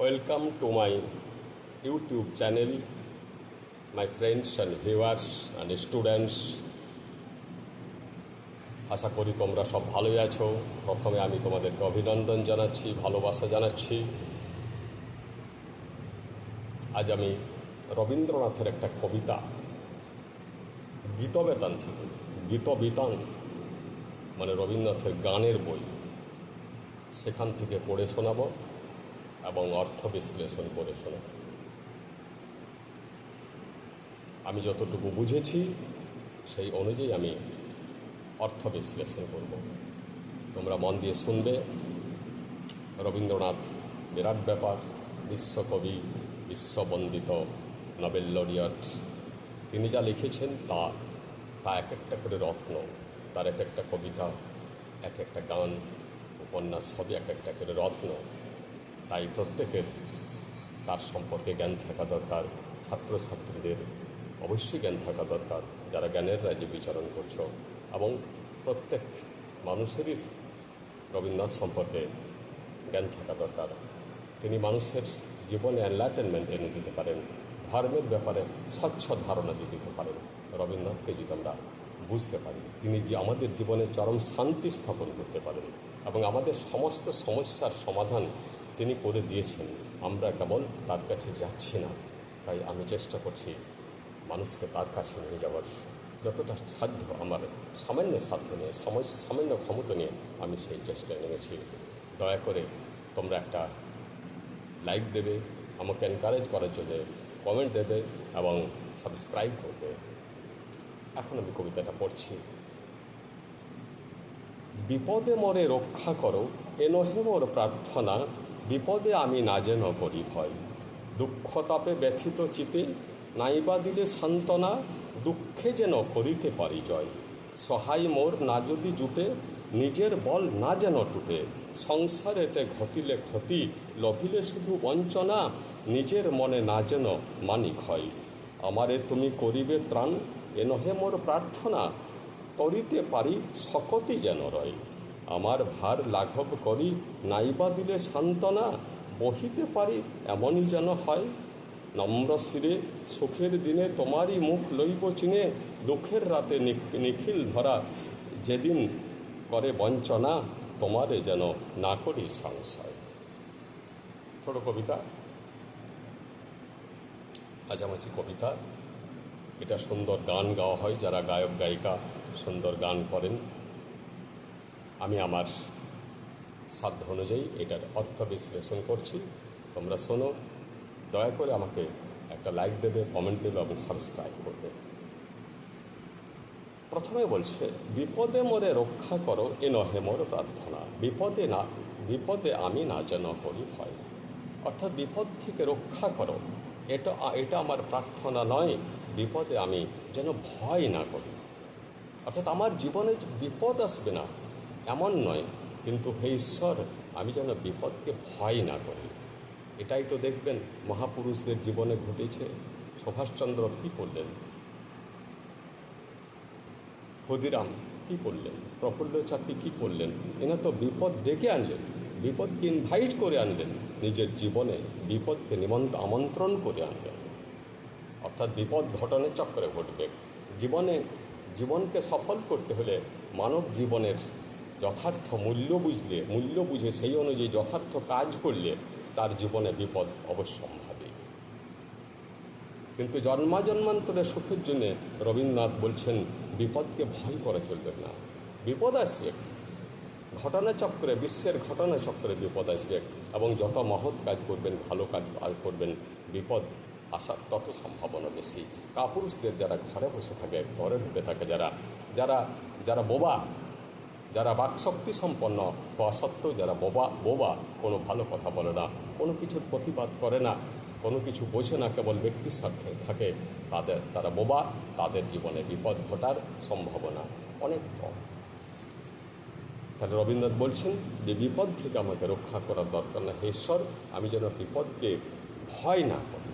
Welcome to my YouTube channel my friends and viewers and students আশা করি তোমরা সব ভালোই আছো। প্রথমে আমি তোমাদেরকে অভিনন্দন জানাচ্ছি, ভালোবাসা জানাচ্ছি। আজ আমি রবীন্দ্রনাথের একটা কবিতা গীতবেতান থেকে গীতবিতান মানে রবীন্দ্রনাথের গানের বই সেখান থেকে পড়ে শোনাব এবং অর্থ বিশ্লেষণ করে শোনাব। আমি যতটুকু বুঝেছি, সেই অনুযায়ী আমি অর্থ বিশ্লেষণ করব। তোমরা মন দিয়ে শুনবে, রবীন্দ্রনাথ বিরাট ব্যাপার, বিশ্বকবি, বিশ্ববন্দিত, নোবেল লরিয়ট, তিনি যা লিখেছেন তা তা এক একটা করে রত্ন, তার এক একটা কবিতা, এক একটা গান উপন্যাস সবই এক একটা করে রত্ন তাই প্রত্যেকের তার সম্পর্কে জ্ঞান থাকা দরকার, ছাত্রছাত্রীদের অবশ্যই জ্ঞান থাকা দরকার, যারা জ্ঞানের রাজ্যে বিচরণ করছ এবং প্রত্যেক মানুষেরই রবীন্দ্রনাথ সম্পর্কে জ্ঞান থাকা দরকার। তিনি মানুষের জীবনে এনলাইটেনমেন্ট এনে দিতে পারেন, ধর্মের ব্যাপারে স্বচ্ছ ধারণা দিয়ে দিতে পারেন। রবীন্দ্রনাথকে যদি আমরা বুঝতে পারি তিনি যে আমাদের জীবনে চরম শান্তি স্থাপন করতে পারেন এবং আমাদের সমস্ত সমস্যার সমাধান তিনি করে দিয়েছেন। আমরা কেবল তার কাছে যাচ্ছি না, তাই আমি চেষ্টা করছি মানুষকে তার কাছে নিয়ে যাওয়ার। যতটা সাধ্য আমার সামান্য সাধ্য নিয়ে সামান্য ক্ষমতা নিয়ে আমি সেই চেষ্টায় নেমেছি দয়া করে তোমরা একটা লাইক দেবে, আমাকে এনকারেজ করার জন্য কমেন্ট দেবে এবং সাবস্ক্রাইব করবে। এখন আমি কবিতাটা পড়ছি। বিপদে মরে রক্ষা করো এ নহে মোর প্রার্থনা, বিপদে আমি না যেন করি ভয়। দুঃখ তাপে ব্যথিত চিতে, নাইবা দিলে সান্ত্বনা, দুঃখে যেন করিতে পারি জয়। সহায় মোর না যদি জুটে, নিজের বল না যেন টুটে। সংসারেতে ঘটিলে ক্ষতি, লভিলে শুধু বঞ্চনা, নিজের মনে না যেন মানিক হয়। আমারে তুমি করিবে ত্রাণ এ নহে মোর প্রার্থনা, তরিতে পারি শকতি যেন রয়। আমার ভার লাঘব করি, নাইবা দিলে সান্ত্বনা, বহিতে পারি এমনই যেন হয়। নম্র শিরে সুখের দিনে তোমারই মুখ লইব চিনে, দুঃখের রাতে নিখ- নিখিল ধরা, যেদিন করে বঞ্চনা, তোমারে যেন না করি সংশয়। ছোট কবিতা। মাঝামাঝি কবিতা এটা সুন্দর গান গাওয়া হয়, যারা গায়ক, গায়িকা সুন্দর গান করেন। আমি আমার সাধ্য অনুযায়ী এটার অর্থ বিশ্লেষণ করছি। তোমরা শোনো, দয়া করে আমাকে একটা লাইক দেবে কমেন্ট দেবে এবং সাবস্ক্রাইব করবে। প্রথমে বলছে, বিপদে মোরে রক্ষা করো, এ নহে মোর প্রার্থনা। বিপদে না, বিপদে আমি না যেন করি ভয়। অর্থাৎ বিপদ থেকে রক্ষা করো। এটা এটা আমার প্রার্থনা নয় বিপদে আমি যেন ভয় না করি। অর্থাৎ আমার জীবনে বিপদ আসবে না, এমন নয়, কিন্তু হে ঈশ্বর, আমি যেন বিপদকে ভয় না করি। এটাই তো দেখবেন মহাপুরুষদের জীবনে ঘটেছে। সুভাষচন্দ্র কী করলেন? ক্ষুদিরাম কী করলেন? প্রফুল্ল চাকরি কী করলেন? এনা তো বিপদ ডেকে আনলেন, বিপদকে ইনভাইট করে আনলেন, নিজের জীবনে বিপদকে নিমন্ত আমন্ত্রণ করে আনলেন। অর্থাৎ বিপদ ঘটনের চক্রে ঘটবে। জীবনে, জীবনকে সফল করতে হলে মানব জীবনের যথার্থ মূল্য বুঝলে, মূল্য বুঝে সেই অনুযায়ী যথার্থ কাজ করলে তার জীবনে বিপদ অবশ্যম্ভাবী। কিন্তু জন্মা জন্মান্তরে সুখের জন্য রবীন্দ্রনাথ বলছেন, বিপদকে ভয় করে চলবে না। বিপদ আসবে। ঘটনাচক্রে বিশ্বের ঘটনাচক্রে বিপদ আসবে এবং যত মহৎ কাজ করবেন, ভালো কাজ করবেন, বিপদ আসার তত সম্ভাবনা বেশি। কাপুরুষদের যারা ঘরে বসে থাকে, ঘরে ঢুকে থাকে যারা যারা যারা বোবা, যারা বাকশক্তি সম্পন্ন, হওয়া সত্ত্বেও যারা বোবা বোবা, কোনো ভালো কথা বলে না, কোনো কিছুর প্রতিবাদ করে না, কোনো কিছু বোঝে না, কেবল ব্যক্তির স্বার্থে থাকে, তাদের, তারা বোবা, তাদের জীবনে বিপদ ঘটার সম্ভাবনা অনেক কম। তাহলে রবীন্দ্রনাথ বলছেন যে, বিপদ থেকে আমাকে রক্ষা করার দরকার না। হে ঈশ্বর, আমি যেন বিপদকে ভয় না করি।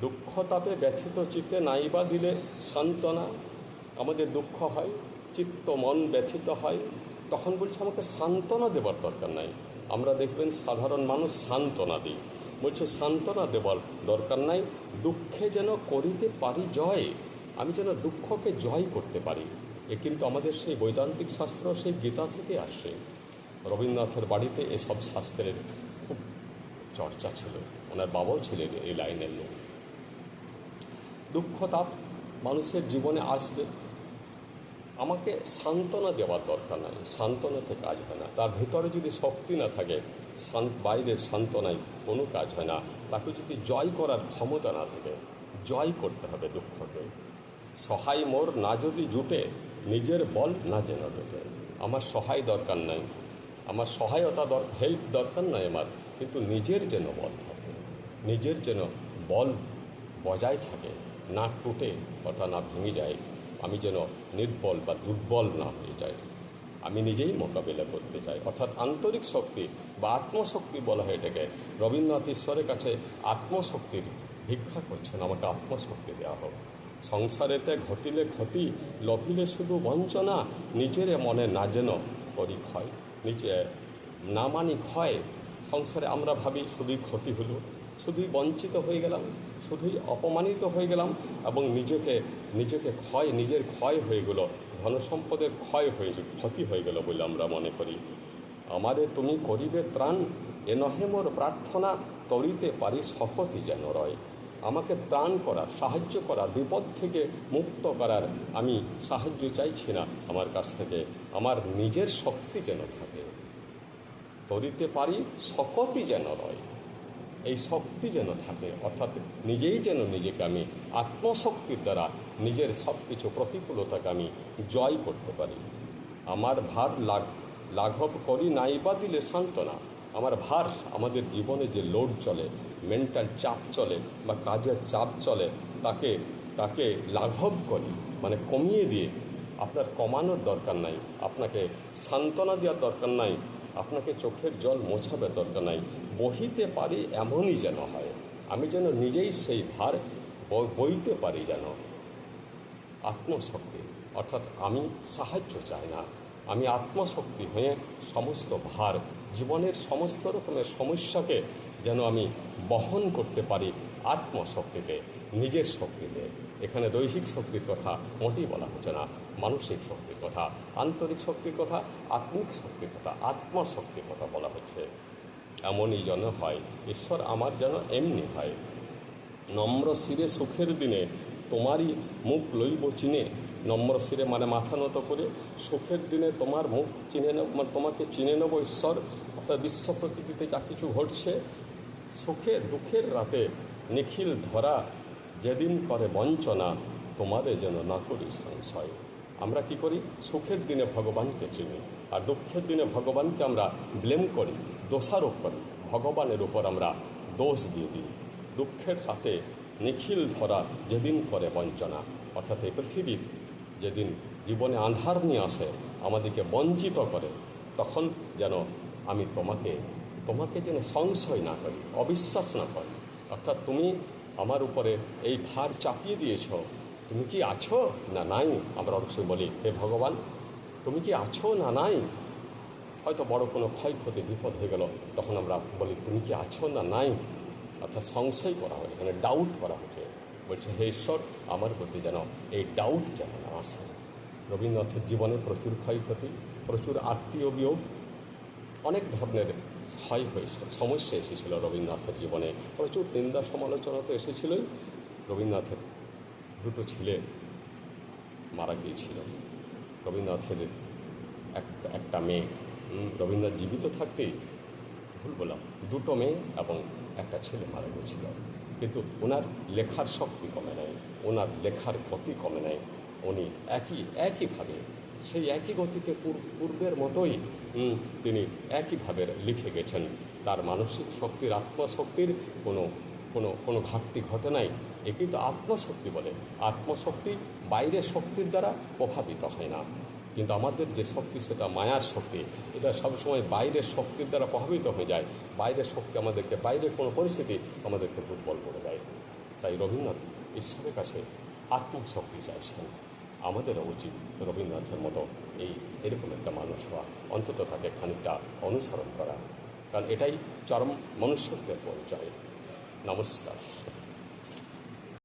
দুঃখ তাপে ব্যথিত চিত্তে নাইবা দিলে সান্ত্বনা। আমাদের দুঃখ হয়, চিত্ত মন ব্যথিত হয়। তখন বলছে, আমাকে সান্ত্বনা দেবার দরকার নাই। আমরা দেখবেন সাধারণ মানুষ সান্ত্বনা দিই। বলছে, সান্ত্বনা দেবার দরকার নাই। দুঃখে যেন করিতে পারি জয়, আমি যেন দুঃখকে জয় করতে পারি। এ কিন্তু আমাদের সেই বৈদান্তিক শাস্ত্র, সেই গীতা থেকে আসে রবীন্দ্রনাথের বাড়িতে এসব শাস্ত্রের খুব চর্চা ছিল। ওনার বাবাও ছিলেন এই লাইনের লোক। দুঃখ তাপ মানুষের জীবনে আসবে। আমাকে সান্ত্বনা দেওয়ার দরকার নাই, সান্ত্বনাতে কাজ হয় না। তার ভেতরে যদি শক্তি না থাকে বাইরের সান্ত্বনায় কোনো কাজ হয় না। তাকে যদি জয় করার ক্ষমতা না থাকে, জয় করতে হবে দুঃখকে। সহায় মোর না যদি জুটে, নিজের বল না যেন জুটে। আমার সহায় দরকার নাই। আমার সহায়তা দর হেল্প দরকার নাই আমার, কিন্তু নিজের যেন বল থাকে। নিজের যেন বল বজায় থাকে। না টুটে অর্থাৎ না ভেঙে যায়, আমি যেন নির্বল বা দুর্বল না হয়ে যাই। আমি নিজেই মোকাবিলা করতে চাই। অর্থাৎ আন্তরিক শক্তি বা আত্মশক্তি বলা হয় এটাকে। রবীন্দ্রনাথ ঈশ্বরের কাছে আত্মশক্তির ভিক্ষা করছেন, আমাকে আত্মশক্তি দেওয়া হোক। সংসারেতে ঘটিলে ক্ষতি, লভিলে শুধু বঞ্চনা, নিজের মনে না যেন করি ক্ষয় নিচে না মানি ক্ষয়, সংসারে আমরা ভাবি শুধুই ক্ষতি হলো। শুধুই বঞ্চিত হয়ে গেলাম, শুধুই অপমানিত হয়ে গেলাম এবং নিজেকে নিজেকে ক্ষয়, নিজের ক্ষয় হয়ে গেল, ধনসম্পদের ক্ষয় হয়ে ক্ষতি হয়ে গেল বলে আমরা মনে করি। আমারে তুমি করিবে ত্রাণ, এ নহে মোর প্রার্থনা, তরিতে পারি শপথই যেন রয়। আমাকে ত্রাণ করার, সাহায্য করার, বিপদ থেকে মুক্ত করার আমি সাহায্য চাইছি না আমার কাছ থেকে, আমার নিজের শক্তি যেন থাকে। তরিতে পারি শকতই যেন রয়। এই শক্তি যেন থাকে, অর্থাৎ নিজেই যেন নিজেকে আমি আত্মশক্তির দ্বারা নিজের সব কিছু প্রতিকূলতাকে আমি জয় করতে পারি। আমার ভার লাঘ, লাঘব করি নাইবা দিলে সান্ত্বনা। আমার ভার আমাদের জীবনে যে লোড চলে মেন্টাল চাপ চলে বা কাজের চাপ চলে, তাকে তাকে লাঘব করি মানে কমিয়ে দিয়ে আপনার কমানোর দরকার নাই, আপনাকে সান্ত্বনা দেওয়ার দরকার নাই আপনাকে চোখের জল মোছাবে দরকার নাই। বহিতে পারি এমনই যেন হয়। আমি যেন নিজেই সেই ভার বইতে পারি যেন। আত্মশক্তি, অর্থাৎ আমি সাহায্য চাই না। আমি আত্মশক্তি হয়ে সমস্ত ভার, জীবনের সমস্ত রকমের সমস্যাকে যেন আমি বহন করতে পারি আত্মশক্তিতে, নিজের শক্তিতে। এখানে দৈহিক শক্তির কথা, মোটেই বলা হচ্ছে না। মানসিক শক্তির কথা, আন্তরিক শক্তির কথা, আত্মিক শক্তির কথা আত্মশক্তির কথা বলা হচ্ছে। এমনই যেন হয়, ঈশ্বর আমার যেন এমনি হয়। নম্র শিরে সুখের দিনে তোমারই মুখ লইব চিনে। নম্র শিরে মানে মাথা নত করে সুখের দিনে তোমার মুখ চিনে নেব মানে তোমাকে চিনে নেব ঈশ্বর। অর্থাৎ বিশ্ব প্রকৃতিতে যা কিছু ঘটছে, সুখে দুঃখের রাতে নিখিল ধরা যেদিন করে বঞ্চনা, তোমারে যেন না করি সংশয়। আমরা কি করি? সুখের দিনে ভগবানকে চিনি, আর দুঃখের দিনে ভগবানকে আমরা ব্লেম করি, দোষারোপ করি। ভগবানের উপর আমরা দোষ দিয়ে দিই। দুঃখের রাতে নিখিল ধরা যেদিন করে বঞ্চনা, অর্থাৎ এই পৃথিবীর যেদিন জীবনে আন্ধার নিয়ে আসে, আমাদেরকে বঞ্চিত করে, তখন যেন আমি তোমাকে তোমাকে যেন সংশয় না করি, অবিশ্বাস না করি। অর্থাৎ তুমি আমার উপরে এই ভার চাপিয়ে দিয়েছ। তুমি কি আছো? না, নাই আমরা অবশ্যই বলি, হে ভগবান, তুমি কি আছো না নাই? হয়তো বড় কোনো ক্ষয়ক্ষতি, বিপদ হয়ে গেল, তখন আমরা বলি, তুমি কি আছো না নাই? অর্থাৎ সংশয় করা হয়, এখানে ডাউট করা হচ্ছে। বলছে, হে ঈশ্বর, আমার প্রতি যেন এই ডাউট যেন না আসে। রবীন্দ্রনাথের জীবনে প্রচুর ক্ষয়ক্ষতি, প্রচুর আত্মীয় বিয়োগ অনেক ধরনের ক্ষয় হয়েছে সমস্যা এসেছিল রবীন্দ্রনাথের জীবনে। প্রচুর নিন্দা সমালোচনা তো এসেছিলই। রবীন্দ্রনাথের দুটো ছেলে মারা গিয়েছিল। রবীন্দ্রনাথের একটা একটা মেয়ে। রবীন্দ্রনাথ জীবিত থাকতেই ভুল বললাম, দুটো মেয়ে এবং একটা ছেলে মারা গিয়েছিল। কিন্তু ওনার লেখার শক্তি কমে নাই, ওনার লেখার গতি কমে নাই। উনি একই, একইভাবে সেই একই গতিতে পূর্বের মতোই তিনি একইভাবে লিখে গেছেন, তার মানসিক শক্তির আত্মশক্তির কোনো কোনো কোনো ঘাটতি ঘটে নাই। এ কিন্তু আত্মশক্তি বলে। আত্মশক্তি বাইরের শক্তির দ্বারা প্রভাবিত হয় না। কিন্তু আমাদের যে শক্তি, সেটা মায়ার শক্তি। এটা সবসময় বাইরের শক্তির দ্বারা প্রভাবিত হয়ে যায়। বাইরের শক্তি আমাদেরকে বাইরের কোনো পরিস্থিতি আমাদেরকে দুর্বল করে দেয়। তাই রবীন্দ্রনাথ ঈশ্বরের কাছে আত্মশক্তি চাইছেন। আমাদেরও উচিত রবীন্দ্রনাথের মতো এই এরকম একটা মানুষ হওয়া অন্তত তাকে খানিকটা অনুসরণ করা। কারণ এটাই চরম মনুষ্যত্বের পরিচয়। নমস্কার।